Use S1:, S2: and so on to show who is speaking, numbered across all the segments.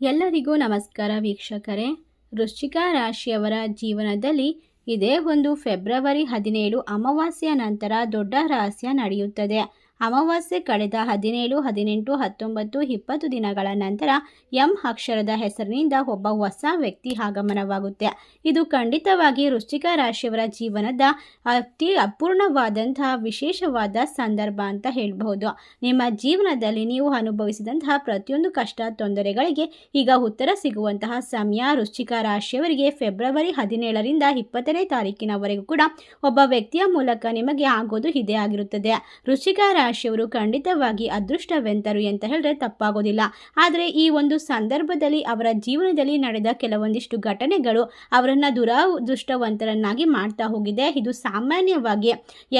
S1: ಎಲ್ಲರಿಗೂ ನಮಸ್ಕಾರ ವೀಕ್ಷಕರೇ. ವೃಶ್ಚಿಕ ರಾಶಿಯವರ ಜೀವನದಲ್ಲಿ ಇದೇ ಒಂದು ಫೆಬ್ರವರಿ ಹದಿನೇಳು ಅಮಾವಾಸ್ಯ ನಂತರ ದೊಡ್ಡ ರಹಸ್ಯ ನಡೆಯುತ್ತದೆ. ಅಮಾವಾಸ್ಯೆ ಕಳೆದ ಹದಿನೇಳು, ಹದಿನೆಂಟು, ಹತ್ತೊಂಬತ್ತು, ಇಪ್ಪತ್ತು ದಿನಗಳ ನಂತರ ಎಂ ಅಕ್ಷರದ ಹೆಸರಿನಿಂದ ಒಬ್ಬ ಹೊಸ ವ್ಯಕ್ತಿ ಆಗಮನವಾಗುತ್ತೆ. ಇದು ಖಂಡಿತವಾಗಿ ವೃಶ್ಚಿಕ ರಾಶಿಯವರ ಜೀವನದ ಅತಿ ಅಪೂರ್ಣವಾದಂತಹ ವಿಶೇಷವಾದ ಸಂದರ್ಭ ಅಂತ ಹೇಳಬಹುದು. ನಿಮ್ಮ ಜೀವನದಲ್ಲಿ ನೀವು ಅನುಭವಿಸಿದಂತಹ ಪ್ರತಿಯೊಂದು ಕಷ್ಟ, ತೊಂದರೆಗಳಿಗೆ ಈಗ ಉತ್ತರ ಸಿಗುವಂತಹ ಸಮಯ ವೃಶ್ಚಿಕ ರಾಶಿಯವರಿಗೆ ಫೆಬ್ರವರಿ ಹದಿನೇಳರಿಂದ ಇಪ್ಪತ್ತನೇ ತಾರೀಕಿನವರೆಗೂ ಕೂಡ ಒಬ್ಬ ವ್ಯಕ್ತಿಯ ಮೂಲಕ ನಿಮಗೆ ಆಗೋದು ಇದೇ ಆಗಿರುತ್ತದೆ. ವೃಶ್ಚಿಕ ರಾಶಿಯವರು ಖಂಡಿತವಾಗಿ ಅದೃಷ್ಟವೆಂತರು ಅಂತ ಹೇಳಿದ್ರೆ ತಪ್ಪಾಗೋದಿಲ್ಲ. ಆದರೆ ಈ ಒಂದು ಸಂದರ್ಭದಲ್ಲಿ ಅವರ ಜೀವನದಲ್ಲಿ ನಡೆದ ಕೆಲವೊಂದಿಷ್ಟು ಘಟನೆಗಳು ಅವರನ್ನು ದುರಾದೃಷ್ಟವಂತರನ್ನಾಗಿ ಮಾಡ್ತಾ ಹೋಗಿದೆ. ಇದು ಸಾಮಾನ್ಯವಾಗಿ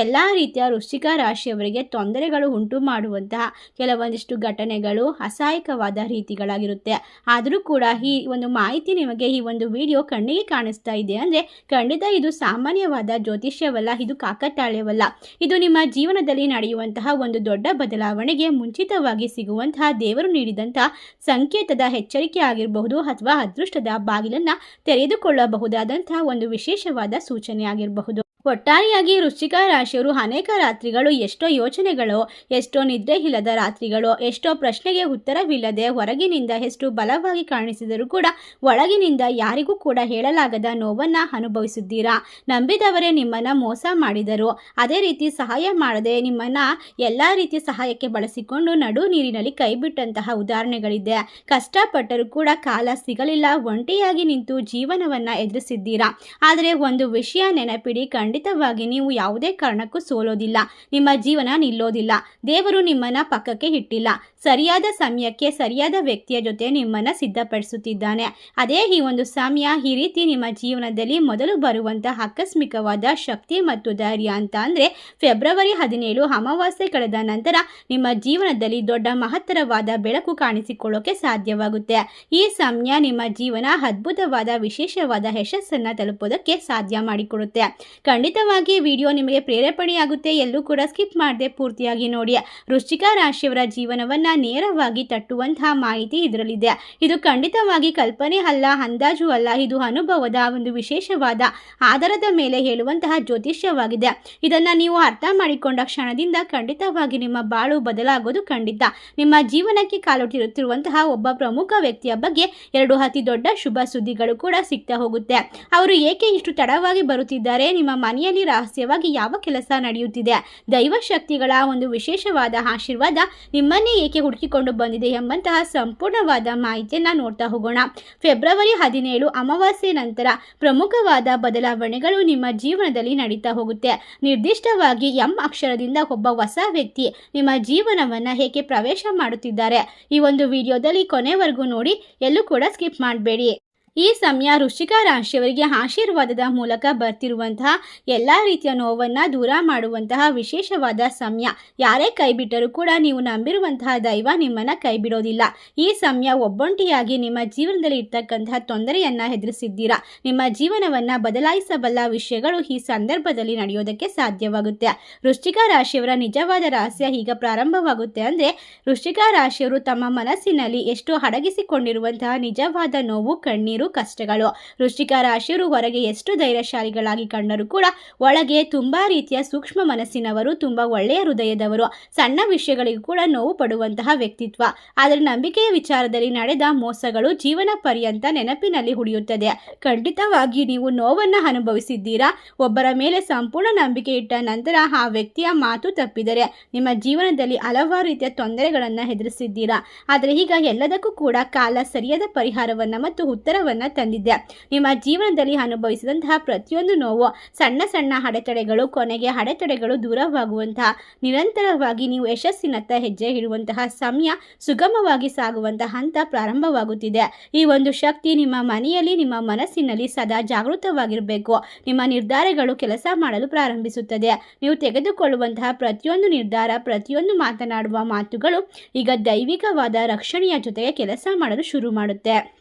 S1: ಎಲ್ಲ ರೀತಿಯ ವೃಶ್ಚಿಕ ರಾಶಿಯವರಿಗೆ ತೊಂದರೆಗಳು ಉಂಟು ಮಾಡುವಂತಹ ಕೆಲವೊಂದಿಷ್ಟು ಘಟನೆಗಳು ಅಸಹಾಯಕವಾದ ರೀತಿಗಳಾಗಿರುತ್ತೆ. ಆದರೂ ಕೂಡ ಈ ಒಂದು ಮಾಹಿತಿ ನಿಮಗೆ ಈ ಒಂದು ವಿಡಿಯೋ ಕಣ್ಣಿಗೆ ಕಾಣಿಸ್ತಾ ಇದೆ ಅಂದರೆ ಖಂಡಿತ ಇದು ಸಾಮಾನ್ಯವಾದ ಜ್ಯೋತಿಷ್ಯವಲ್ಲ, ಇದು ಕಾಕತಾಳ್ಯವಲ್ಲ. ಇದು ನಿಮ್ಮ ಜೀವನದಲ್ಲಿ ನಡೆಯುವಂತಹ ಒಂದು ದೊಡ್ಡ ಬದಲಾವಣೆಗೆ ಮುಂಚಿತವಾಗಿ ಸಿಗುವಂತಹ ದೇವರು ನೀಡಿದಂತಹ ಸಂಕೇತದ ಎಚ್ಚರಿಕೆ ಆಗಿರಬಹುದು ಅಥವಾ ಅದೃಷ್ಟದ ಬಾಗಿಲನ್ನು ತೆರೆದುಕೊಳ್ಳಬಹುದಾದಂತಹ ಒಂದು ವಿಶೇಷವಾದ ಸೂಚನೆ ಆಗಿರಬಹುದು. ಒಟ್ಟಾರೆಯಾಗಿ ವೃಶ್ಚಿಕ ರಾಶಿಯವರು ಅನೇಕ ರಾತ್ರಿಗಳು ಎಷ್ಟೋ ಯೋಚನೆಗಳು, ಎಷ್ಟೋ ನಿದ್ರೆ ಇಲ್ಲದ ರಾತ್ರಿಗಳು, ಎಷ್ಟೋ ಪ್ರಶ್ನೆಗೆ ಉತ್ತರವಿಲ್ಲದೆ ಹೊರಗಿನಿಂದ ಎಷ್ಟು ಬಲವಾಗಿ ಕಾಣಿಸಿದರೂ ಕೂಡ ಒಳಗಿನಿಂದ ಯಾರಿಗೂ ಕೂಡ ಹೇಳಲಾಗದ ನೋವನ್ನು ಅನುಭವಿಸಿದ್ದೀರಾ ನಂಬಿದವರೇ ನಿಮ್ಮನ್ನು ಮೋಸ ಮಾಡಿದರು. ಅದೇ ರೀತಿ ಸಹಾಯ ಮಾಡದೆ ನಿಮ್ಮನ್ನು ಎಲ್ಲ ರೀತಿಯ ಸಹಾಯಕ್ಕೆ ಬಳಸಿಕೊಂಡು ನಡು ನೀರಿನಲ್ಲಿ ಕೈಬಿಟ್ಟಂತಹ ಉದಾಹರಣೆಗಳಿದೆ. ಕಷ್ಟಪಟ್ಟರೂ ಕೂಡ ಕಾಲ ಸಿಗಲಿಲ್ಲ. ಒಂಟಿಯಾಗಿ ನಿಂತು ಜೀವನವನ್ನು ಎದುರಿಸಿದ್ದೀರಾ? ಆದರೆ ಒಂದು ವಿಷಯ ನೆನಪಿಡಿ ಖಂಡಿತವಾಗಿ ನೀವು ಯಾವುದೇ ಕಾರಣಕ್ಕೂ ಸೋಲೋದಿಲ್ಲ. ನಿಮ್ಮ ಜೀವನ ನಿಲ್ಲೋದಿಲ್ಲ. ದೇವರು ನಿಮ್ಮನ್ನ ಪಕ್ಕಕ್ಕೆ ಇಟ್ಟಿಲ್ಲ ಸರಿಯಾದ ಸಮಯಕ್ಕೆ ಸರಿಯಾದ ವ್ಯಕ್ತಿಯ ಜೊತೆ ನಿಮ್ಮನ್ನು ಸಿದ್ಧಪಡಿಸುತ್ತಿದ್ದಾನೆ. ಅದೇ ಈ ಒಂದು ಸಮಯ, ಈ ರೀತಿ ನಿಮ್ಮ ಜೀವನದಲ್ಲಿ ಮೊದಲು ಬರುವಂತಹ ಆಕಸ್ಮಿಕವಾದ ಶಕ್ತಿ ಮತ್ತು ಧೈರ್ಯ ಅಂತ ಅಂದರೆ ಫೆಬ್ರವರಿ ಹದಿನೇಳು ಅಮಾವಾಸ್ಯೆ ಕಳೆದ ನಂತರ ನಿಮ್ಮ ಜೀವನದಲ್ಲಿ ದೊಡ್ಡ ಮಹತ್ತರವಾದ ಬೆಳಕು ಕಾಣಿಸಿಕೊಳ್ಳೋಕೆ ಸಾಧ್ಯವಾಗುತ್ತೆ. ಈ ಸಮಯ ನಿಮ್ಮ ಜೀವನ ಅದ್ಭುತವಾದ, ವಿಶೇಷವಾದ ಯಶಸ್ಸನ್ನು ತಲುಪೋದಕ್ಕೆ ಸಾಧ್ಯ ಮಾಡಿಕೊಡುತ್ತೆ. ಖಂಡಿತವಾಗಿ ವಿಡಿಯೋ ನಿಮಗೆ ಪ್ರೇರೇಪಣೆಯಾಗುತ್ತೆ. ಎಲ್ಲೂ ಕೂಡ ಸ್ಕಿಪ್ ಮಾಡದೆ ಪೂರ್ತಿಯಾಗಿ ನೋಡಿ. ವೃಶ್ಚಿಕ ರಾಶಿಯವರ ಜೀವನವನ್ನು ನೇರವಾಗಿ ತಟ್ಟುವಂತಹ ಮಾಹಿತಿ ಇದರಲ್ಲಿದೆ. ಇದು ಖಂಡಿತವಾಗಿ ಕಲ್ಪನೆ ಅಲ್ಲ, ಅಂದಾಜು ಅಲ್ಲ, ಇದು ಅನುಭವದ ಒಂದು ವಿಶೇಷವಾದ ಆಧಾರದ ಮೇಲೆ ಹೇಳುವಂತಹ ಜ್ಯೋತಿಷ್ಯವಾಗಿದೆ. ಇದನ್ನ ನೀವು ಅರ್ಥ ಮಾಡಿಕೊಂಡ ಕ್ಷಣದಿಂದ ಖಂಡಿತವಾಗಿ ನಿಮ್ಮ ಬಾಳು ಬದಲಾಗೋದು ಖಂಡಿತ. ನಿಮ್ಮ ಜೀವನಕ್ಕೆ ಕಾಲೊಟ್ಟಿರುತ್ತಿರುವಂತಹ ಒಬ್ಬ ಪ್ರಮುಖ ವ್ಯಕ್ತಿಯ ಬಗ್ಗೆ ಎರಡು ಅತಿ ದೊಡ್ಡ ಶುಭ ಸುದ್ದಿಗಳು ಕೂಡ ಸಿಗ್ತಾ ಹೋಗುತ್ತೆ. ಅವರು ಏಕೆ ಇಷ್ಟು ತಡವಾಗಿ ಬರುತ್ತಿದ್ದಾರೆ? ನಿಮ್ಮ ಮನೆಯಲ್ಲಿ ರಹಸ್ಯವಾಗಿ ಯಾವ ಕೆಲಸ ನಡೆಯುತ್ತಿದೆ? ದೈವ ಶಕ್ತಿಗಳ ಒಂದು ವಿಶೇಷವಾದ ಆಶೀರ್ವಾದ ನಿಮ್ಮನ್ನೇ ಏಕೆ ಹುಡುಕಿಕೊಂಡು ಬಂದಿದೆ ಎಂಬಂತಹ ಸಂಪೂರ್ಣವಾದ ಮಾಹಿತಿಯನ್ನು ನೋಡ್ತಾ ಹೋಗೋಣ. ಫೆಬ್ರವರಿ ಹದಿನೇಳು ಅಮಾವಾಸ್ಯೆ ನಂತರ ಪ್ರಮುಖವಾದ ಬದಲಾವಣೆಗಳು ನಿಮ್ಮ ಜೀವನದಲ್ಲಿ ನಡೀತಾ ಹೋಗುತ್ತೆ. ನಿರ್ದಿಷ್ಟವಾಗಿ ಎಂ ಅಕ್ಷರದಿಂದ ಒಬ್ಬ ಹೊಸ ವ್ಯಕ್ತಿ ನಿಮ್ಮ ಜೀವನವನ್ನು ಹೇಗೆ ಪ್ರವೇಶ ಮಾಡುತ್ತಿದ್ದಾರೆ. ಈ ಒಂದು ವಿಡಿಯೋದಲ್ಲಿ ಕೊನೆವರೆಗೂ ನೋಡಿ, ಎಲ್ಲೂ ಕೂಡ ಸ್ಕಿಪ್ ಮಾಡಬೇಡಿ. ಈ ಸಮಯ ವೃಶ್ಚಿಕ ರಾಶಿಯವರಿಗೆ ಆಶೀರ್ವಾದದ ಮೂಲಕ ಬರ್ತಿರುವಂತಹ ಎಲ್ಲ ರೀತಿಯ ನೋವನ್ನು ದೂರ ಮಾಡುವಂತಹ ವಿಶೇಷವಾದ ಸಮಯ. ಯಾರೇ ಕೈ ಬಿಟ್ಟರೂ ಕೂಡ ನೀವು ನಂಬಿರುವಂತಹ ದೈವ ನಿಮ್ಮನ್ನು ಕೈ ಬಿಡೋದಿಲ್ಲ. ಈ ಸಮಯ ಒಬ್ಬೊಂಟಿಯಾಗಿ ನಿಮ್ಮ ಜೀವನದಲ್ಲಿ ಇರ್ತಕ್ಕಂತಹ ತೊಂದರೆಯನ್ನು ಎದುರಿಸಿದ್ದೀರಾ. ನಿಮ್ಮ ಜೀವನವನ್ನು ಬದಲಾಯಿಸಬಲ್ಲ ವಿಷಯಗಳು ಈ ಸಂದರ್ಭದಲ್ಲಿ ನಡೆಯೋದಕ್ಕೆ ಸಾಧ್ಯವಾಗುತ್ತೆ. ವೃಶ್ಚಿಕ ರಾಶಿಯವರ ನಿಜವಾದ ರಹಸ್ಯ ಈಗ ಪ್ರಾರಂಭವಾಗುತ್ತೆ ಅಂದರೆ, ವೃಶ್ಚಿಕ ರಾಶಿಯವರು ತಮ್ಮ ಮನಸ್ಸಿನಲ್ಲಿ ಎಷ್ಟು ಅಡಗಿಸಿಕೊಂಡಿರುವಂತಹ ನಿಜವಾದ ನೋವು, ಕಣ್ಣೀರು ಕಷ್ಟಗಳು ವೃಶ್ಚಿಕ ರಾಶಿಯರು ಹೊರಗೆ ಎಷ್ಟು ಧೈರ್ಯಶಾಲಿಗಳಾಗಿ ಕಂಡರೂ ಕೂಡ ಒಳಗೆ ತುಂಬಾ ರೀತಿಯ ಸೂಕ್ಷ್ಮ ಮನಸ್ಸಿನವರು, ತುಂಬಾ ಒಳ್ಳೆಯ ಹೃದಯದವರು, ಸಣ್ಣ ವಿಷಯಗಳಿಗೂ ಕೂಡ ನೋವು ಪಡುವಂತಹ ವ್ಯಕ್ತಿತ್ವ. ಆದರೆ ನಂಬಿಕೆಯ ವಿಚಾರದಲ್ಲಿ ನಡೆದ ಮೋಸಗಳು ಜೀವನ ಪರ್ಯಂತ ನೆನಪಿನಲ್ಲಿ ಉಳಿಯುತ್ತದೆ. ಖಂಡಿತವಾಗಿ ನೀವು ನೋವನ್ನ ಅನುಭವಿಸಿದ್ದೀರಾ? ಒಬ್ಬರ ಮೇಲೆ ಸಂಪೂರ್ಣ ನಂಬಿಕೆ ಇಟ್ಟ ನಂತರ ಆ ವ್ಯಕ್ತಿಯ ಮಾತು ತಪ್ಪಿದರೆ ನಿಮ್ಮ ಜೀವನದಲ್ಲಿ ಹಲವಾರು ರೀತಿಯ ತೊಂದರೆಗಳನ್ನು ಎದುರಿಸಿದ್ದೀರಾ? ಆದರೆ ಈಗ ಎಲ್ಲದಕ್ಕೂ ಕೂಡ ಕಾಲ ಸರಿಯಾದ ಪರಿಹಾರವನ್ನ ಮತ್ತು ಉತ್ತರವನ್ನ ತಂದಿದ್ದೆ. ನಿಮ್ಮ ಜೀವನದಲ್ಲಿ ಅನುಭವಿಸಿದಂತಹ ಪ್ರತಿಯೊಂದು ನೋವು, ಸಣ್ಣ ಸಣ್ಣ ಅಡೆತಡೆಗಳು, ಕೊನೆಗೆ ಅಡೆತಡೆಗಳು ದೂರವಾಗುವಂತಹ, ನಿರಂತರವಾಗಿ ನೀವು ಯಶಸ್ಸಿನತ್ತ ಹೆಜ್ಜೆ ಇಡುವಂತಹ ಸಮಯ ಸುಗಮವಾಗಿ ಸಾಗುವಂತಹ ಹಂತ ಪ್ರಾರಂಭವಾಗುತ್ತಿದೆ. ಈ ಒಂದು ಶಕ್ತಿ ನಿಮ್ಮ ಮನೆಯಲ್ಲಿ, ನಿಮ್ಮ ಮನಸ್ಸಿನಲ್ಲಿ ಸದಾ ಜಾಗೃತವಾಗಿರಬೇಕು. ನಿಮ್ಮ ನಿರ್ಧಾರಗಳು ಕೆಲಸ ಮಾಡಲು ಪ್ರಾರಂಭಿಸುತ್ತದೆ. ನೀವು ತೆಗೆದುಕೊಳ್ಳುವಂತಹ ಪ್ರತಿಯೊಂದು ನಿರ್ಧಾರ, ಪ್ರತಿಯೊಂದು ಮಾತನಾಡುವ ಮಾತುಗಳು ಈಗ ದೈವಿಕವಾದ ರಕ್ಷಣೆಯ ಜೊತೆಗೆ ಕೆಲಸ ಮಾಡಲು ಶುರು ಮಾಡುತ್ತೆ.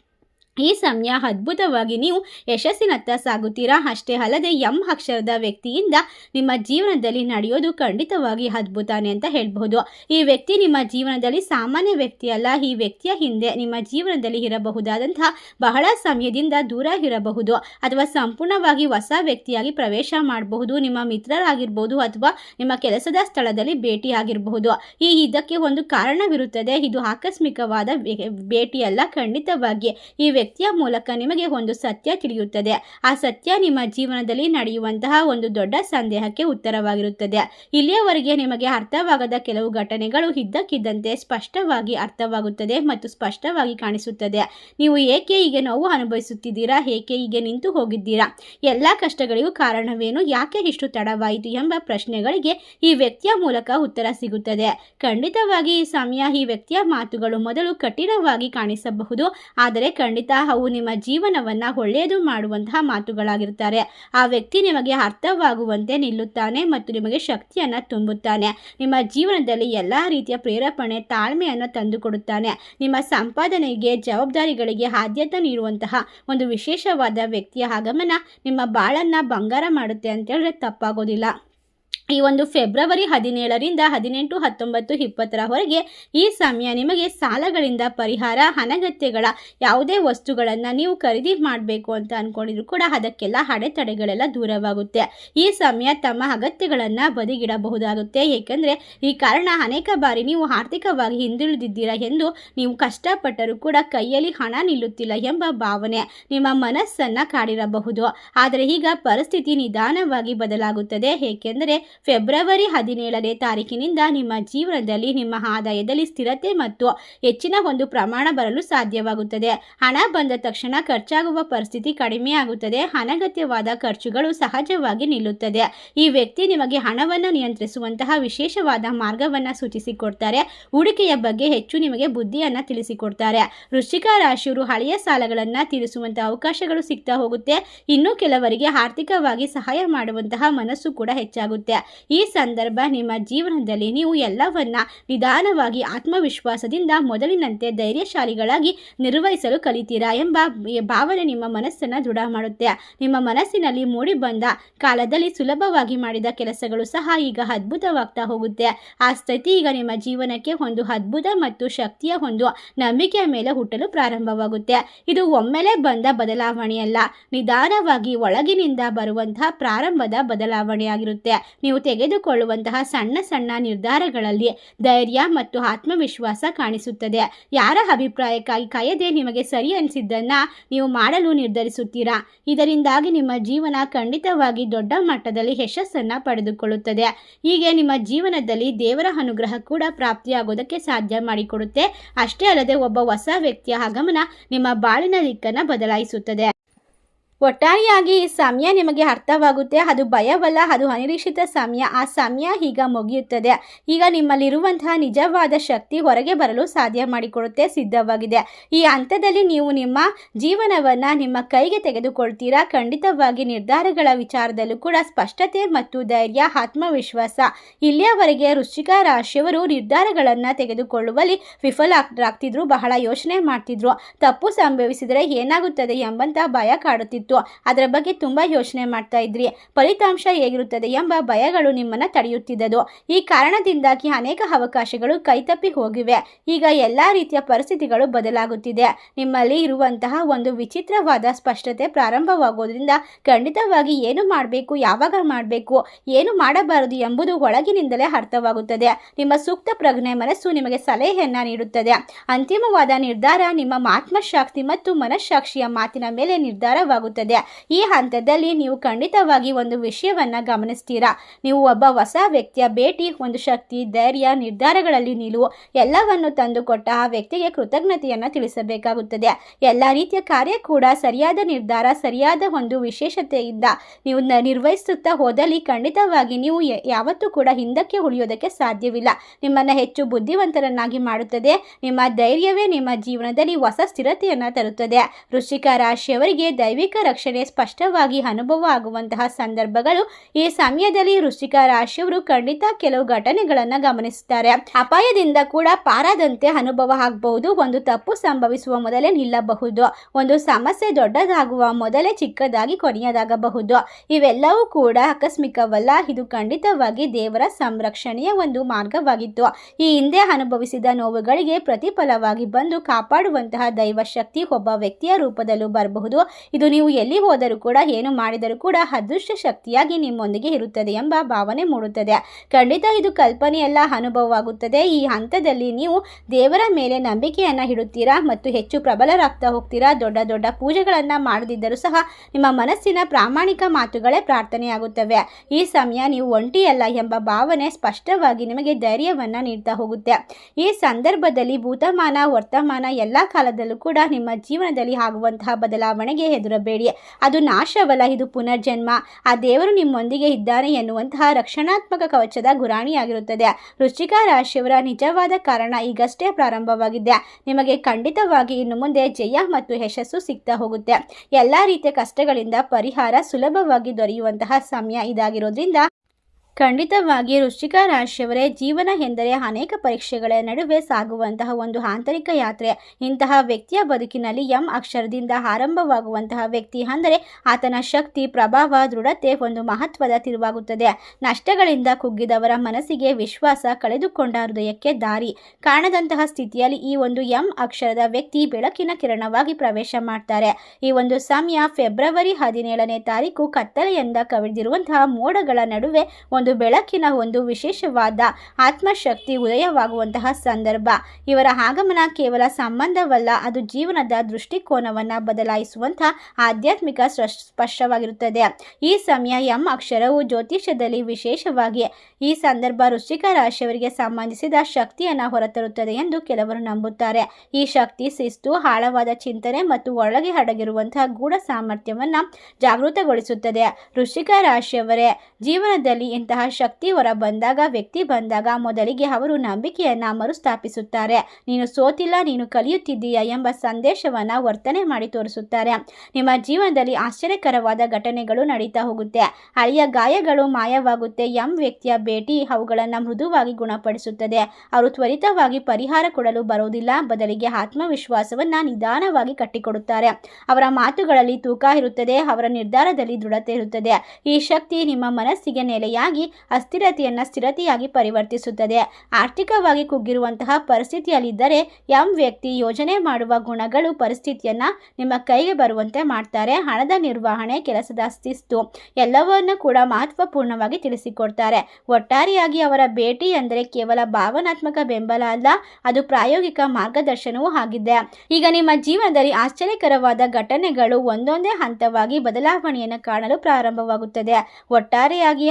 S1: ಈ ಸಮಯ ಅದ್ಭುತವಾಗಿ ನೀವು ಯಶಸ್ಸಿನತ್ತ ಸಾಗುತ್ತೀರಾ? ಅಷ್ಟೇ ಅಲ್ಲದೆ ಎಂ ಅಕ್ಷರದ ವ್ಯಕ್ತಿಯಿಂದ ನಿಮ್ಮ ಜೀವನದಲ್ಲಿ ನಡೆಯೋದು ಖಂಡಿತವಾಗಿ ಅದ್ಭುತನೇ ಅಂತ ಹೇಳ್ಬಹುದು ಈ ವ್ಯಕ್ತಿ ನಿಮ್ಮ ಜೀವನದಲ್ಲಿ ಸಾಮಾನ್ಯ ವ್ಯಕ್ತಿಯಲ್ಲ ಈ ವ್ಯಕ್ತಿಯ ಹಿಂದೆ ನಿಮ್ಮ ಜೀವನದಲ್ಲಿ ಇರಬಹುದಾದಂತಹ ಬಹಳ ಸಮಯದಿಂದ ದೂರ ಇರಬಹುದು ಅಥವಾ ಸಂಪೂರ್ಣವಾಗಿ ಹೊಸ ವ್ಯಕ್ತಿಯಾಗಿ ಪ್ರವೇಶ ಮಾಡಬಹುದು, ನಿಮ್ಮ ಮಿತ್ರರಾಗಿರ್ಬೋದು ಅಥವಾ ನಿಮ್ಮ ಕೆಲಸದ ಸ್ಥಳದಲ್ಲಿ ಭೇಟಿ ಆಗಿರಬಹುದು ಈ ಇದಕ್ಕೆ ಒಂದು ಕಾರಣವಿರುತ್ತದೆ. ಇದು ಆಕಸ್ಮಿಕವಾದ ಭೇಟಿಯಲ್ಲ ಖಂಡಿತವಾಗಿ. ಈ ವ್ಯಕ್ತಿಯ ಮೂಲಕ ನಿಮಗೆ ಒಂದು ಸತ್ಯ ತಿಳಿಯುತ್ತದೆ. ಆ ಸತ್ಯ ನಿಮ್ಮ ಜೀವನದಲ್ಲಿ ನಡೆಯುವಂತಹ ಒಂದು ದೊಡ್ಡ ಸಂದೇಹಕ್ಕೆ ಉತ್ತರವಾಗಿರುತ್ತದೆ. ಇಲ್ಲಿಯವರೆಗೆ ನಿಮಗೆ ಅರ್ಥವಾಗದ ಕೆಲವು ಘಟನೆಗಳು ಇದ್ದಕ್ಕಿದ್ದಂತೆ ಸ್ಪಷ್ಟವಾಗಿ ಅರ್ಥವಾಗುತ್ತದೆ ಮತ್ತು ಸ್ಪಷ್ಟವಾಗಿ ಕಾಣಿಸುತ್ತದೆ. ನೀವು ಏಕೆ ಹೀಗೆ ನೋವು ಅನುಭವಿಸುತ್ತಿದ್ದೀರಾ? ಏಕೆ ಹೀಗೆ ನಿಂತು ಹೋಗಿದ್ದೀರಾ? ಎಲ್ಲ ಕಷ್ಟಗಳಿಗೂ ಕಾರಣವೇನು? ಯಾಕೆ ಇಷ್ಟು ತಡವಾಯಿತು ಎಂಬ ಪ್ರಶ್ನೆಗಳಿಗೆ ಈ ವ್ಯಕ್ತಿಯ ಮೂಲಕ ಉತ್ತರ ಸಿಗುತ್ತದೆ. ಖಂಡಿತವಾಗಿ ಈ ಸಮಯ ಈ ವ್ಯಕ್ತಿಯ ಮಾತುಗಳು ಮೊದಲು ಕಠಿಣವಾಗಿ ಕಾಣಿಸಬಹುದು. ಆದರೆ ಖಂಡಿತ ಅವು ನಿಮ್ಮ ಜೀವನವನ್ನು ಒಳ್ಳೆಯದು ಮಾಡುವಂತಹ ಮಾತುಗಳಾಗಿರ್ತಾರೆ ಆ ವ್ಯಕ್ತಿ ನಿಮಗೆ ಅರ್ಥವಾಗುವಂತೆ ನಿಲ್ಲುತ್ತಾನೆ ಮತ್ತು ನಿಮಗೆ ಶಕ್ತಿಯನ್ನು ತುಂಬುತ್ತಾನೆ. ನಿಮ್ಮ ಜೀವನದಲ್ಲಿ ಎಲ್ಲ ರೀತಿಯ ಪ್ರೇರೇಪಣೆ, ತಾಳ್ಮೆಯನ್ನು ತಂದುಕೊಡುತ್ತಾನೆ. ನಿಮ್ಮ ಸಂಪಾದನೆಗೆ, ಜವಾಬ್ದಾರಿಗಳಿಗೆ ಆದ್ಯತೆ ನೀಡುವಂತಹ ಒಂದು ವಿಶೇಷವಾದ ವ್ಯಕ್ತಿಯ ಆಗಮನ ನಿಮ್ಮ ಬಾಳನ್ನು ಬಂಗಾರ ಮಾಡುತ್ತೆ ಅಂತ ಹೇಳಿದ್ರೆ ತಪ್ಪಾಗೋದಿಲ್ಲ. ಈ ಒಂದು ಫೆಬ್ರವರಿ ಹದಿನೇಳರಿಂದ ಹದಿನೆಂಟು ಹತ್ತೊಂಬತ್ತು ಇಪ್ಪತ್ತರವರೆಗೆ ಈ ಸಮಯ ನಿಮಗೆ ಸಾಲಗಳಿಂದ ಪರಿಹಾರ, ಅನಗತ್ಯಗಳ ಯಾವುದೇ ವಸ್ತುಗಳನ್ನು ನೀವು ಖರೀದಿ ಮಾಡಬೇಕು ಅಂತ ಅಂದ್ಕೊಂಡಿದ್ರು ಕೂಡ ಅದಕ್ಕೆಲ್ಲ ಅಡೆತಡೆಗಳೆಲ್ಲ ದೂರವಾಗುತ್ತೆ. ಈ ಸಮಯ ತಮ್ಮ ಅಗತ್ಯಗಳನ್ನು ಬದಿಗಿಡಬಹುದಾಗುತ್ತೆ. ಏಕೆಂದರೆ ಈ ಕಾರಣ ಅನೇಕ ಬಾರಿ ನೀವು ಆರ್ಥಿಕವಾಗಿ ಹಿಂದುಳಿದಿದ್ದೀರಾ ಎಂದು ನೀವು ಕಷ್ಟಪಟ್ಟರೂ ಕೂಡ ಕೈಯಲ್ಲಿ ಹಣ ನಿಲ್ಲುತ್ತಿಲ್ಲ ಎಂಬ ಭಾವನೆ ನಿಮ್ಮ ಮನಸ್ಸನ್ನು ಕಾಡಿರಬಹುದು. ಆದರೆ ಈಗ ಪರಿಸ್ಥಿತಿ ನಿಧಾನವಾಗಿ ಬದಲಾಗುತ್ತದೆ. ಏಕೆಂದರೆ ಫೆಬ್ರವರಿ ಹದಿನೇಳನೇ ತಾರೀಕಿನಿಂದ ನಿಮ್ಮ ಜೀವನದಲ್ಲಿ, ನಿಮ್ಮ ಆದಾಯದಲ್ಲಿ ಸ್ಥಿರತೆ ಮತ್ತು ಹೆಚ್ಚಿನ ಒಂದು ಪ್ರಮಾಣ ಬರಲು ಸಾಧ್ಯವಾಗುತ್ತದೆ. ಹಣ ಬಂದ ತಕ್ಷಣ ಖರ್ಚಾಗುವ ಪರಿಸ್ಥಿತಿ ಕಡಿಮೆಯಾಗುತ್ತದೆ. ಅನಗತ್ಯವಾದ ಖರ್ಚುಗಳು ಸಹಜವಾಗಿ ನಿಲ್ಲುತ್ತದೆ. ಈ ವ್ಯಕ್ತಿ ನಿಮಗೆ ಹಣವನ್ನು ನಿಯಂತ್ರಿಸುವಂತಹ ವಿಶೇಷವಾದ ಮಾರ್ಗವನ್ನು ಸೂಚಿಸಿಕೊಡ್ತಾರೆ. ಹೂಡಿಕೆಯ ಬಗ್ಗೆ ಹೆಚ್ಚು ನಿಮಗೆ ಬುದ್ಧಿಯನ್ನು ತಿಳಿಸಿಕೊಡ್ತಾರೆ. ವೃಶ್ಚಿಕ ರಾಶಿಯವರು ಹಳೆಯ ಸಾಲಗಳನ್ನು ತೀರಿಸುವಂತಹ ಅವಕಾಶಗಳು ಸಿಗ್ತಾ ಹೋಗುತ್ತೆ. ಇನ್ನೂ ಕೆಲವರಿಗೆ ಆರ್ಥಿಕವಾಗಿ ಸಹಾಯ ಮಾಡುವಂತಹ ಮನಸ್ಸು ಕೂಡ ಹೆಚ್ಚಾಗುತ್ತೆ. ಈ ಸಂದರ್ಭ ನಿಮ್ಮ ಜೀವನದಲ್ಲಿ ನೀವು ಎಲ್ಲವನ್ನ ನಿಧಾನವಾಗಿ ಆತ್ಮವಿಶ್ವಾಸದಿಂದ ಮೊದಲಿನಂತೆ ಧೈರ್ಯಶಾಲಿಗಳಾಗಿ ನಿರ್ವಹಿಸಲು ಕಲಿತೀರಾ ಎಂಬ ಭಾವನೆ ನಿಮ್ಮ ಮನಸ್ಸನ್ನು ದೃಢ ಮಾಡುತ್ತೆ. ನಿಮ್ಮ ಮನಸ್ಸಿನಲ್ಲಿ ಮೂಡಿಬಂದ ಕಾಲದಲ್ಲಿ ಸುಲಭವಾಗಿ ಮಾಡಿದ ಕೆಲಸಗಳು ಸಹ ಈಗ ಅದ್ಭುತವಾಗ್ತಾ ಹೋಗುತ್ತೆ. ಆ ಸ್ಥಿತಿ ಈಗ ನಿಮ್ಮ ಜೀವನಕ್ಕೆ ಒಂದು ಅದ್ಭುತ ಮತ್ತು ಶಕ್ತಿಯ ಒಂದು ನಂಬಿಕೆಯ ಮೇಲೆ ಹುಟ್ಟಲು ಪ್ರಾರಂಭವಾಗುತ್ತೆ. ಇದು ಒಮ್ಮೆಲೆ ಬಂದ ಬದಲಾವಣೆಯಲ್ಲ. ನಿಧಾನವಾಗಿ ಒಳಗಿನಿಂದ ಬರುವಂತಹ ಪ್ರಾರಂಭದ ಬದಲಾವಣೆಯಾಗಿರುತ್ತೆ. ನೀವು ತೆಗೆದುಕೊಳ್ಳುವಂತಹ ಸಣ್ಣ ಸಣ್ಣ ನಿರ್ಧಾರಗಳಲ್ಲಿ ಧೈರ್ಯ ಮತ್ತು ಆತ್ಮವಿಶ್ವಾಸ ಕಾಣಿಸುತ್ತದೆ. ಯಾರ ಅಭಿಪ್ರಾಯಕ್ಕಾಗಿ ಕಾಯದೆ ನಿಮಗೆ ಸರಿ ಅನಿಸಿದ್ದನ್ನು ನೀವು ಮಾಡಲು ನಿರ್ಧರಿಸುತ್ತೀರಾ? ಇದರಿಂದಾಗಿ ನಿಮ್ಮ ಜೀವನ ಖಂಡಿತವಾಗಿ ದೊಡ್ಡ ಮಟ್ಟದಲ್ಲಿ ಯಶಸ್ಸನ್ನು ಪಡೆದುಕೊಳ್ಳುತ್ತದೆ. ಹೀಗೆ ನಿಮ್ಮ ಜೀವನದಲ್ಲಿ ದೇವರ ಅನುಗ್ರಹ ಕೂಡ ಪ್ರಾಪ್ತಿಯಾಗೋದಕ್ಕೆ ಸಾಧ್ಯ ಮಾಡಿಕೊಡುತ್ತೆ. ಅಷ್ಟೇ ಅಲ್ಲದೆ ಒಬ್ಬ ಹೊಸ ವ್ಯಕ್ತಿಯ ಆಗಮನ ನಿಮ್ಮ ಬಾಳಿನ ದಿಕ್ಕನ್ನು ಬದಲಾಯಿಸುತ್ತದೆ. ಒಟ್ಟಾರೆಯಾಗಿ ಈ ಸಮಯ ನಿಮಗೆ ಅರ್ಥವಾಗುತ್ತೆ. ಅದು ಭಯವಲ್ಲ, ಅದು ಅನಿರೀಕ್ಷಿತ ಸಮಯ. ಆ ಸಮಯ ಈಗ ಮುಗಿಯುತ್ತದೆ. ಈಗ ನಿಮ್ಮಲ್ಲಿರುವಂತಹ ನಿಜವಾದ ಶಕ್ತಿ ಹೊರಗೆ ಬರಲು ಸಾಧ್ಯ ಮಾಡಿಕೊಡುತ್ತೆ, ಸಿದ್ಧವಾಗಿದೆ. ಈ ಹಂತದಲ್ಲಿ ನೀವು ನಿಮ್ಮ ಜೀವನವನ್ನು ನಿಮ್ಮ ಕೈಗೆ ತೆಗೆದುಕೊಳ್ತೀರಾ? ಖಂಡಿತವಾಗಿ ನಿರ್ಧಾರಗಳ ವಿಚಾರದಲ್ಲೂ ಕೂಡ ಸ್ಪಷ್ಟತೆ ಮತ್ತು ಧೈರ್ಯ, ಆತ್ಮವಿಶ್ವಾಸ. ಇಲ್ಲಿಯವರೆಗೆ ವೃಶ್ಚಿಕ ರಾಶಿಯವರು ನಿರ್ಧಾರಗಳನ್ನು ತೆಗೆದುಕೊಳ್ಳುವಲ್ಲಿ ವಿಫಲರಾಗ್ತಿದ್ರು, ಬಹಳ ಯೋಚನೆ ಮಾಡ್ತಿದ್ರು. ತಪ್ಪು ಸಂಭವಿಸಿದರೆ ಏನಾಗುತ್ತದೆ ಎಂಬಂತ ಭಯ ಕಾಡುತ್ತಿತ್ತು. ಅದರ ಬಗ್ಗೆ ತುಂಬ ಯೋಚನೆ ಮಾಡ್ತಾ ಇದ್ರಿ. ಫಲಿತಾಂಶ ಹೇಗಿರುತ್ತದೆ ಎಂಬ ಭಯಗಳು ನಿಮ್ಮನ್ನು ತಡೆಯುತ್ತಿದ್ದದು. ಈ ಕಾರಣದಿಂದಾಗಿ ಅನೇಕ ಅವಕಾಶಗಳು ಕೈತಪ್ಪಿ ಹೋಗಿವೆ. ಈಗ ಎಲ್ಲ ರೀತಿಯ ಪರಿಸ್ಥಿತಿಗಳು ಬದಲಾಗುತ್ತಿದೆ. ನಿಮ್ಮಲ್ಲಿ ಇರುವಂತಹ ಒಂದು ವಿಚಿತ್ರವಾದ ಸ್ಪಷ್ಟತೆ ಪ್ರಾರಂಭವಾಗೋದ್ರಿಂದ ಖಂಡಿತವಾಗಿ ಏನು ಮಾಡಬೇಕು, ಯಾವಾಗ ಮಾಡಬೇಕು, ಏನು ಮಾಡಬಾರದು ಎಂಬುದು ಒಳಗಿನಿಂದಲೇ ಅರ್ಥವಾಗುತ್ತದೆ. ನಿಮ್ಮ ಸೂಕ್ತ ಪ್ರಜ್ಞೆ ಮನಸ್ಸು ನಿಮಗೆ ಸಲಹೆಯನ್ನು ನೀಡುತ್ತದೆ. ಅಂತಿಮವಾದ ನಿರ್ಧಾರ ನಿಮ್ಮ ಆತ್ಮಶಕ್ತಿ ಮತ್ತು ಮನಃಶಾಕ್ಷಿಯ ಮಾತಿನ ಮೇಲೆ ನಿರ್ಧಾರವಾಗುತ್ತದೆ. ಈ ಹಂತದಲ್ಲಿ ನೀವು ಖಂಡಿತವಾಗಿ ಒಂದು ವಿಷಯವನ್ನ ಗಮನಿಸ್ತೀರಾ? ನೀವು ಒಬ್ಬ ಹೊಸ ವ್ಯಕ್ತಿಯ ಭೇಟಿ, ಒಂದು ಶಕ್ತಿ, ಧೈರ್ಯ, ನಿರ್ಧಾರಗಳಲ್ಲಿ ನಿಲುವು ಎಲ್ಲವನ್ನು ತಂದುಕೊಟ್ಟ ಆ ವ್ಯಕ್ತಿಗೆ ಕೃತಜ್ಞತೆಯನ್ನು ತಿಳಿಸಬೇಕಾಗುತ್ತದೆ. ಎಲ್ಲ ರೀತಿಯ ಕಾರ್ಯ ಕೂಡ ಸರಿಯಾದ ನಿರ್ಧಾರ, ಸರಿಯಾದ ಒಂದು ವಿಶೇಷತೆಯಿಂದ ನೀವು ನಿರ್ವಹಿಸುತ್ತಾ ಹೋದಲ್ಲಿ ಖಂಡಿತವಾಗಿ ನೀವು ಯಾವತ್ತೂ ಕೂಡ ಹಿಂದಕ್ಕೆ ಉಳಿಯೋದಕ್ಕೆ ಸಾಧ್ಯವಿಲ್ಲ. ನಿಮ್ಮನ್ನು ಹೆಚ್ಚು ಬುದ್ಧಿವಂತರನ್ನಾಗಿ ಮಾಡುತ್ತದೆ. ನಿಮ್ಮ ಧೈರ್ಯವೇ ನಿಮ್ಮ ಜೀವನದಲ್ಲಿ ಹೊಸ ಸ್ಥಿರತೆಯನ್ನು ತರುತ್ತದೆ. ವೃಶ್ಚಿಕ ರಾಶಿಯವರಿಗೆ ದೈವಿಕ ರಕ್ಷಣೆ ಸ್ಪಷ್ಟವಾಗಿ ಅನುಭವ ಆಗುವಂತಹ ಸಂದರ್ಭಗಳು ಈ ಸಮಯದಲ್ಲಿ ವೃಶ್ಚಿಕ ರಾಶಿಯವರು ಖಂಡಿತ ಕೆಲವು ಘಟನೆಗಳನ್ನು ಗಮನಿಸುತ್ತಾರೆ. ಅಪಾಯದಿಂದ ಕೂಡ ಪಾರದಂತೆ ಅನುಭವ ಆಗಬಹುದು. ಒಂದು ತಪ್ಪು ಸಂಭವಿಸುವ ಮೊದಲೇ ನಿಲ್ಲಬಹುದು. ಒಂದು ಸಮಸ್ಯೆ ದೊಡ್ಡದಾಗುವ ಮೊದಲೇ ಚಿಕ್ಕದಾಗಿ ಕೊನೆಯದಾಗಬಹುದು. ಇವೆಲ್ಲವೂ ಕೂಡ ಆಕಸ್ಮಿಕವಲ್ಲ. ಇದು ಖಂಡಿತವಾಗಿ ದೇವರ ಸಂರಕ್ಷಣೆಯ ಒಂದು ಮಾರ್ಗವಾಗಿತ್ತು. ಈ ಹಿಂದೆ ಅನುಭವಿಸಿದ ನೋವುಗಳಿಗೆ ಪ್ರತಿಫಲವಾಗಿ ಬಂದು ಕಾಪಾಡುವಂತಹ ದೈವ ಶಕ್ತಿ ಒಬ್ಬ ವ್ಯಕ್ತಿಯ ರೂಪದಲ್ಲೂ ಬರಬಹುದು. ಇದು ನೀವು ಎಲ್ಲಿ ಹೋದರೂ ಕೂಡ, ಏನು ಮಾಡಿದರೂ ಕೂಡ ಅದೃಷ್ಟ ಶಕ್ತಿಯಾಗಿ ನಿಮ್ಮೊಂದಿಗೆ ಇರುತ್ತದೆ ಎಂಬ ಭಾವನೆ ಮೂಡುತ್ತದೆ. ಖಂಡಿತ ಇದು ಕಲ್ಪನೆಯಲ್ಲ, ಅನುಭವವಾಗುತ್ತದೆ. ಈ ಹಂತದಲ್ಲಿ ನೀವು ದೇವರ ಮೇಲೆ ನಂಬಿಕೆಯನ್ನು ಇಡುತ್ತೀರಾ ಮತ್ತು ಹೆಚ್ಚು ಪ್ರಬಲರಾಗ್ತಾ ಹೋಗ್ತೀರಾ? ದೊಡ್ಡ ದೊಡ್ಡ ಪೂಜೆಗಳನ್ನು ಮಾಡದಿದ್ದರೂ ಸಹ ನಿಮ್ಮ ಮನಸ್ಸಿನ ಪ್ರಾಮಾಣಿಕ ಮಾತುಗಳೇ ಪ್ರಾರ್ಥನೆಯಾಗುತ್ತವೆ. ಈ ಸಮಯ ನೀವು ಒಂಟಿಯಲ್ಲ ಎಂಬ ಭಾವನೆ ಸ್ಪಷ್ಟವಾಗಿ ನಿಮಗೆ ಧೈರ್ಯವನ್ನು ನೀಡ್ತಾ ಹೋಗುತ್ತೆ. ಈ ಸಂದರ್ಭದಲ್ಲಿ ಭೂತಮಾನ, ವರ್ತಮಾನ ಎಲ್ಲ ಕಾಲದಲ್ಲೂ ಕೂಡ ನಿಮ್ಮ ಜೀವನದಲ್ಲಿ ಆಗುವಂತಹ ಬದಲಾವಣೆಗೆ ಹೆದರಬೇಡಿ ಅದು ನಾಶವಲ್ಲ, ಇದು ಪುನರ್ಜನ್ಮ. ಆ ದೇವರು ನಿಮ್ಮೊಂದಿಗೆ ಇದ್ದಾನೆ ಎನ್ನುವಂತಹ ರಕ್ಷಣಾತ್ಮಕ ಕವಚದ ಗುರಾಣಿಯಾಗಿರುತ್ತದೆ. ವೃಶ್ಚಿಕ ರಾಶಿಯವರ ನಿಜವಾದ ಕಾರಣ ಈಗಷ್ಟೇ ಪ್ರಾರಂಭವಾಗಿದೆ ನಿಮಗೆ ಖಂಡಿತವಾಗಿ ಇನ್ನು ಮುಂದೆ ಜಯ ಮತ್ತು ಯಶಸ್ಸು ಸಿಗ್ತಾ ಹೋಗುತ್ತೆ. ಎಲ್ಲಾ ರೀತಿಯ ಕಷ್ಟಗಳಿಂದ ಪರಿಹಾರ ಸುಲಭವಾಗಿ ದೊರೆಯುವಂತಹ ಸಮಯ ಇದಾಗಿರೋದ್ರಿಂದ ಖಂಡಿತವಾಗಿ ವೃಶ್ಚಿಕ ರಾಶಿಯವರೇ, ಜೀವನ ಎಂದರೆ ಅನೇಕ ಪರೀಕ್ಷೆಗಳ ನಡುವೆ ಸಾಗುವಂತಹ ಒಂದು ಆಂತರಿಕ ಯಾತ್ರೆ. ಇಂತಹ ವ್ಯಕ್ತಿಯ ಬದುಕಿನಲ್ಲಿ ಎಂ ಅಕ್ಷರದಿಂದ ಆರಂಭವಾಗುವಂತಹ ವ್ಯಕ್ತಿ ಅಂದರೆ ಆತನ ಶಕ್ತಿ, ಪ್ರಭಾವ, ದೃಢತೆ ಒಂದು ಮಹತ್ವದ ತಿರುವಾಗುತ್ತದೆ. ನಷ್ಟಗಳಿಂದ ಕುಗ್ಗಿದವರ ಮನಸ್ಸಿಗೆ ವಿಶ್ವಾಸ ಕಳೆದುಕೊಂಡ ಹೃದಯಕ್ಕೆ ದಾರಿ. ಕಾಣದಂತಹ ಸ್ಥಿತಿಯಲ್ಲಿ ಈ ಒಂದು ಎಂ ಅಕ್ಷರದ ವ್ಯಕ್ತಿ ಬೆಳಕಿನ ಕಿರಣವಾಗಿ ಪ್ರವೇಶ ಮಾಡ್ತಾರೆ. ಈ ಒಂದು ಸಮಯ ಫೆಬ್ರವರಿ ಹದಿನೇಳನೇ ತಾರೀಕು ಕತ್ತಲೆಯಿಂದ ಕವಿದಿರುವಂತಹ ಮೋಡಗಳ ನಡುವೆ ಒಂದು ಬೆಳಕಿನ ಒಂದು ವಿಶೇಷವಾದ ಆತ್ಮಶಕ್ತಿ ಉದಯವಾಗುವಂತಹ ಸಂದರ್ಭ. ಇವರ ಆಗಮನ ಕೇವಲ ಸಂಬಂಧವಲ್ಲ, ಅದು ಜೀವನದ ದೃಷ್ಟಿಕೋನವನ್ನು ಬದಲಾಯಿಸುವಂತಹ ಆಧ್ಯಾತ್ಮಿಕ ಸ್ಪಷ್ಟ- ಸ್ಪಷ್ಟವಾಗಿರುತ್ತದೆ ಈ ಸಮಯ ಎಂ ಅಕ್ಷರವು ಜ್ಯೋತಿಷ್ಯದಲ್ಲಿ ವಿಶೇಷವಾಗಿ ಈ ಸಂದರ್ಭ ವೃಶ್ಚಿಕ ರಾಶಿಯವರಿಗೆ ಸಂಬಂಧಿಸಿದ ಶಕ್ತಿಯನ್ನು ಹೊರತರುತ್ತದೆ ಎಂದು ಕೆಲವರು ನಂಬುತ್ತಾರೆ. ಈ ಶಕ್ತಿ ಶಿಸ್ತು, ಆಳವಾದ ಚಿಂತನೆ ಮತ್ತು ಒಳಗೆ ಅಡಗಿರುವಂತಹ ಗೂಢ ಸಾಮರ್ಥ್ಯವನ್ನು ಜಾಗೃತಗೊಳಿಸುತ್ತದೆ. ವೃಶ್ಚಿಕ ರಾಶಿಯವರೇ, ಜೀವನದಲ್ಲಿ ಇಂತಹ ಶಕ್ತಿ ಹೊರ ಬಂದಾಗ ವ್ಯಕ್ತಿ ಬಂದಾಗ ಮೊದಲಿಗೆ ಅವರು ನಂಬಿಕೆಯನ್ನು ಮರುಸ್ಥಾಪಿಸುತ್ತಾರೆ. ನೀನು ಸೋತಿಲ್ಲ, ನೀನು ಕಲಿಯುತ್ತಿದ್ದೀಯ ಎಂಬ ಸಂದೇಶವನ್ನು ವರ್ತನೆ ಮಾಡಿ ತೋರಿಸುತ್ತಾರೆ. ನಿಮ್ಮ ಜೀವನದಲ್ಲಿ ಆಶ್ಚರ್ಯಕರವಾದ ಘಟನೆಗಳು ನಡೀತಾ ಹೋಗುತ್ತೆ. ಹಳೆಯ ಗಾಯಗಳು ಮಾಯವಾಗುತ್ತೆ. ಎಂ ವ್ಯಕ್ತಿಯ ಭೇಟಿ ಅವುಗಳನ್ನು ಮೃದುವಾಗಿ ಗುಣಪಡಿಸುತ್ತದೆ. ಅವರು ತ್ವರಿತವಾಗಿ ಪರಿಹಾರ ಕೊಡಲು ಬರುವುದಿಲ್ಲ. ಬದಲಿಗೆ ಆತ್ಮವಿಶ್ವಾಸವನ್ನು ನಿಧಾನವಾಗಿ ಕಟ್ಟಿಕೊಡುತ್ತಾರೆ. ಅವರ ಮಾತುಗಳಲ್ಲಿ ತೂಕ ಇರುತ್ತದೆ. ಅವರ ನಿರ್ಧಾರದಲ್ಲಿ ದೃಢತೆ ಇರುತ್ತದೆ. ಈ ಶಕ್ತಿ ನಿಮ್ಮ ಮನಸ್ಸಿಗೆ ನೆಲೆಯಾಗಿ ಅಸ್ಥಿರತೆಯನ್ನು ಸ್ಥಿರತೆಯಾಗಿ ಪರಿವರ್ತಿಸುತ್ತದೆ. ಆರ್ಥಿಕವಾಗಿ ಕುಗ್ಗಿರುವಂತಹ ಪರಿಸ್ಥಿತಿಯಲ್ಲಿದ್ದರೆ ಎಂ ವ್ಯಕ್ತಿ ಯೋಜನೆ ಮಾಡುವ ಗುಣಗಳು ಪರಿಸ್ಥಿತಿಯನ್ನು ನಿಮ್ಮ ಕೈಗೆ ಬರುವಂತೆ ಮಾಡ್ತಾರೆ. ಹಣದ ನಿರ್ವಹಣೆ ಕೆಲಸದ ಶಿಸ್ತು ಎಲ್ಲವನ್ನು ಕೂಡ ಮಹತ್ವಪೂರ್ಣವಾಗಿ ತಿಳಿಸಿಕೊಡ್ತಾರೆ. ಒಟ್ಟಾರೆಯಾಗಿ ಅವರ ಭೇಟಿ ಅಂದರೆ ಕೇವಲ ಭಾವನಾತ್ಮಕ ಬೆಂಬಲ ಅಲ್ಲ, ಅದು ಪ್ರಾಯೋಗಿಕ ಮಾರ್ಗದರ್ಶನವೂ ಆಗಿದೆ. ಈಗ ನಿಮ್ಮ ಜೀವನದಲ್ಲಿ ಆಶ್ಚರ್ಯಕರವಾದ ಘಟನೆಗಳು ಒಂದೊಂದೇ ಹಂತವಾಗಿ ಬದಲಾವಣೆಯನ್ನು ಕಾಣಲು ಪ್ರಾರಂಭವಾಗುತ್ತದೆ. ಒಟ್ಟಾರೆಯಾಗಿ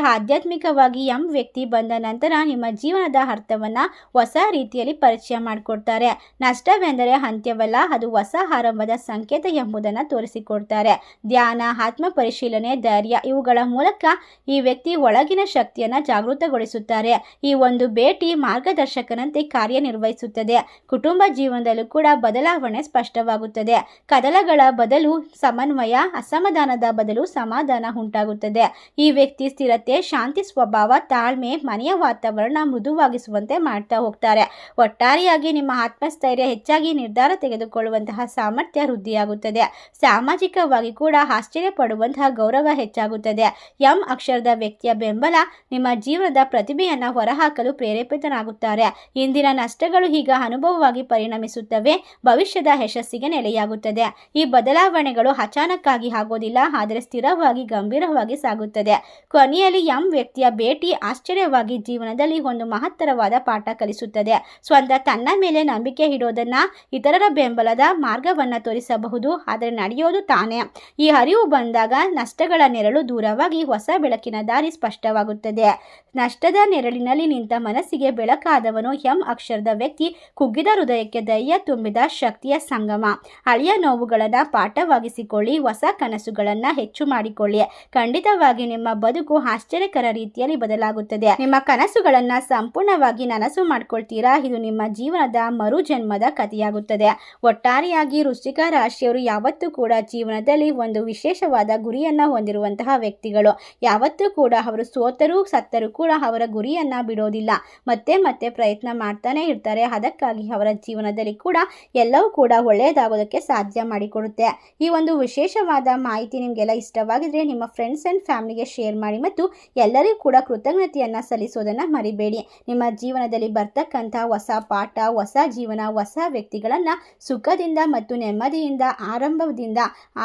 S1: ಆಧ್ಯಾತ್ಮಿಕವಾಗಿ ಎಂ ವ್ಯಕ್ತಿ ಬಂದ ನಂತರ ನಿಮ್ಮ ಜೀವನದ ಅರ್ಥವನ್ನು ಹೊಸ ರೀತಿಯಲ್ಲಿ ಪರಿಚಯ ಮಾಡಿಕೊಡ್ತಾರೆ. ನಷ್ಟವೆಂದರೆ ಅಂತ್ಯವಲ್ಲ, ಅದು ಹೊಸ ಆರಂಭದ ಸಂಕೇತ ಎಂಬುದನ್ನು ತೋರಿಸಿಕೊಡ್ತಾರೆ. ಧ್ಯಾನ ಆತ್ಮ ಪರಿಶೀಲನೆ ಧೈರ್ಯ ಇವುಗಳ ಮೂಲಕ ಈ ವ್ಯಕ್ತಿ ಒಳಗಿನ ಶಕ್ತಿಯನ್ನು ಜಾಗೃತಗೊಳಿಸುತ್ತಾರೆ. ಈ ಒಂದು ಭೇಟಿ ಮಾರ್ಗದರ್ಶಕನಂತೆ ಕಾರ್ಯನಿರ್ವಹಿಸುತ್ತದೆ. ಕುಟುಂಬ ಜೀವನದಲ್ಲೂ ಕೂಡ ಬದಲಾವಣೆ ಸ್ಪಷ್ಟವಾಗುತ್ತದೆ. ಕದಲಗಳ ಬದಲು ಸಮನ್ವಯ, ಅಸಮಾಧಾನದ ಬದಲು ಸಮಾಧಾನ ಉಂಟಾಗುತ್ತದೆ. ಈ ವ್ಯಕ್ತಿ ಸ್ಥಿರತೆ, ಶಾಂತಿ ಸ್ವಭಾವ, ತಾಳ್ಮೆ, ಮನೆಯ ವಾತಾವರಣ ಮೃದುವಾಗಿಸುವಂತೆ ಮಾಡ್ತಾ ಹೋಗ್ತಾರೆ. ಒಟ್ಟಾರೆಯಾಗಿ ನಿಮ್ಮ ಆತ್ಮಸ್ಥೈರ್ಯ ಹೆಚ್ಚಾಗಿ ನಿರ್ಧಾರ ತೆಗೆದುಕೊಳ್ಳುವಂತಹ ಸಾಮರ್ಥ್ಯ ವೃದ್ಧಿಯಾಗುತ್ತದೆ. ಸಾಮಾಜಿಕವಾಗಿ ಕೂಡ ಆಶ್ಚರ್ಯ ಪಡುವಂತಹ ಗೌರವ ಹೆಚ್ಚಾಗುತ್ತದೆ. ಎಂ ಅಕ್ಷರದ ವ್ಯಕ್ತಿಯ ಬೆಂಬಲ ನಿಮ್ಮ ಜೀವನದ ಪ್ರತಿಭೆಯನ್ನು ಹೊರಹಾಕಲು ಪ್ರೇರೇಪಿತನಾಗುತ್ತಾರೆ. ಇಂದಿನ ನಷ್ಟಗಳು ಈಗ ಅನುಭವವಾಗಿ ಪರಿಣಮಿಸುತ್ತವೆ, ಭವಿಷ್ಯದ ಯಶಸ್ಸಿಗೆ ನೆಲೆಯಾಗುತ್ತದೆ. ಈ ಬದಲಾವಣೆಗಳು ಅಚಾನಕ್ಕಾಗಿ ಆಗೋದಿಲ್ಲ, ಆದರೆ ಸ್ಥಿರವಾಗಿ, ಗಂಭೀರವಾಗಿ ಸಾಗುತ್ತದೆ. ಕೊನೆಯಲ್ಲಿ ಎಂ ವ್ಯಕ್ತಿಯ ಭೇಟಿ ಆಶ್ಚರ್ಯವಾಗಿ ಜೀವನದಲ್ಲಿ ಒಂದು ಮಹತ್ತರವಾದ ಪಾಠ ಕಲಿಸುತ್ತದೆ. ಸ್ವಂತ ತನ್ನ ಮೇಲೆ ನಂಬಿಕೆ ಇಡೋದನ್ನ ಇತರರ ಬೆಂಬಲದ ಮಾರ್ಗವನ್ನ ತೋರಿಸಬಹುದು, ಆದರೆ ನಡೆಯೋದು ತಾನೇ. ಈ ಅರಿವು ಬಂದಾಗ ನಷ್ಟಗಳ ನೆರಳು ದೂರವಾಗಿ ಹೊಸ ಬೆಳಕಿನ ದಾರಿ ಸ್ಪಷ್ಟವಾಗುತ್ತದೆ. ನಷ್ಟದ ನೆರಳಿನಲ್ಲಿ ನಿಂತ ಮನಸ್ಸಿಗೆ ಬೆಳಕಾದವನು ಎಂ ಅಕ್ಷರದ ವ್ಯಕ್ತಿ, ಕುಗ್ಗಿದ ಹೃದಯಕ್ಕೆ ಧೈರ್ಯ ತುಂಬಿದ ಶಕ್ತಿಯ ಸಂಗಮ. ಹಳೆಯ ನೋವುಗಳನ್ನ ಪಾಠವಾಗಿಸಿಕೊಳ್ಳಿ, ಹೊಸ ಕನಸುಗಳನ್ನು ಹೆಚ್ಚು ಮಾಡಿಕೊಳ್ಳಿ. ಖಂಡಿತವಾಗಿ ನಿಮ್ಮ ಬದುಕು ಆಶ್ಚರ್ಯಕರ ರೀತಿ ರೀತಿಯಲ್ಲಿ ಬದಲಾಗುತ್ತದೆ. ನಿಮ್ಮ ಕನಸುಗಳನ್ನ ಸಂಪೂರ್ಣವಾಗಿ ನನಸು ಮಾಡ್ಕೊಳ್ತೀರಾ? ಇದು ನಿಮ್ಮ ಜೀವನದ ಮರು ಜನ್ಮದ ಕಥೆಯಾಗುತ್ತದೆ. ಒಟ್ಟಾರೆಯಾಗಿ ವೃಶ್ಚಿಕ ರಾಶಿಯವರು ಯಾವತ್ತೂ ಕೂಡ ಜೀವನದಲ್ಲಿ ಒಂದು ವಿಶೇಷವಾದ ಗುರಿಯನ್ನ ಹೊಂದಿರುವಂತಹ ವ್ಯಕ್ತಿಗಳು. ಯಾವತ್ತೂ ಕೂಡ ಅವರು ಸೋತರೂ ಸತ್ತರೂ ಕೂಡ ಅವರ ಗುರಿಯನ್ನ ಬಿಡೋದಿಲ್ಲ. ಮತ್ತೆ ಮತ್ತೆ ಪ್ರಯತ್ನ ಮಾಡ್ತಾನೆ ಇರ್ತಾರೆ. ಅದಕ್ಕಾಗಿ ಅವರ ಜೀವನದಲ್ಲಿ ಕೂಡ ಎಲ್ಲವೂ ಕೂಡ ಒಳ್ಳೆಯದಾಗೋದಕ್ಕೆ ಸಾಧ್ಯ ಮಾಡಿಕೊಡುತ್ತೆ. ಈ ಒಂದು ವಿಶೇಷವಾದ ಮಾಹಿತಿ ನಿಮಗೆಲ್ಲ ಇಷ್ಟವಾಗಿದ್ರೆ ನಿಮ್ಮ ಫ್ರೆಂಡ್ಸ್ ಆ್ಯಂಡ್ ಫ್ಯಾಮಿಲಿಗೆ ಶೇರ್ ಮಾಡಿ ಮತ್ತು ಎಲ್ಲರಿಗೂ ಕೂಡ ಕೃತಜ್ಞತೆಯನ್ನು ಸಲ್ಲಿಸೋದನ್ನು ಮರಿಬೇಡಿ. ನಿಮ್ಮ ಜೀವನದಲ್ಲಿ ಬರ್ತಕ್ಕಂಥ ಹೊಸ ಪಾಠ, ಹೊಸ ಜೀವನ, ಹೊಸ ವ್ಯಕ್ತಿಗಳನ್ನು ಸುಖದಿಂದ ಮತ್ತು ನೆಮ್ಮದಿಯಿಂದ, ಆರಂಭದಿಂದ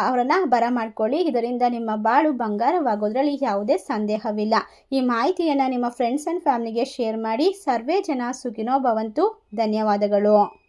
S1: ಅವರನ್ನು ಬರಮಾಡ್ಕೊಳ್ಳಿ. ಇದರಿಂದ ನಿಮ್ಮ ಬಾಳು ಬಂಗಾರವಾಗೋದ್ರಲ್ಲಿ ಯಾವುದೇ ಸಂದೇಹವಿಲ್ಲ. ಈ ಮಾಹಿತಿಯನ್ನು ನಿಮ್ಮ ಫ್ರೆಂಡ್ಸ್ ಅಂಡ್ ಫ್ಯಾಮಿಲಿಗೆ ಶೇರ್ ಮಾಡಿ. ಸರ್ವೇ ಜನ ಸುಖಿನೋ ಭವಂತು. ಧನ್ಯವಾದಗಳು.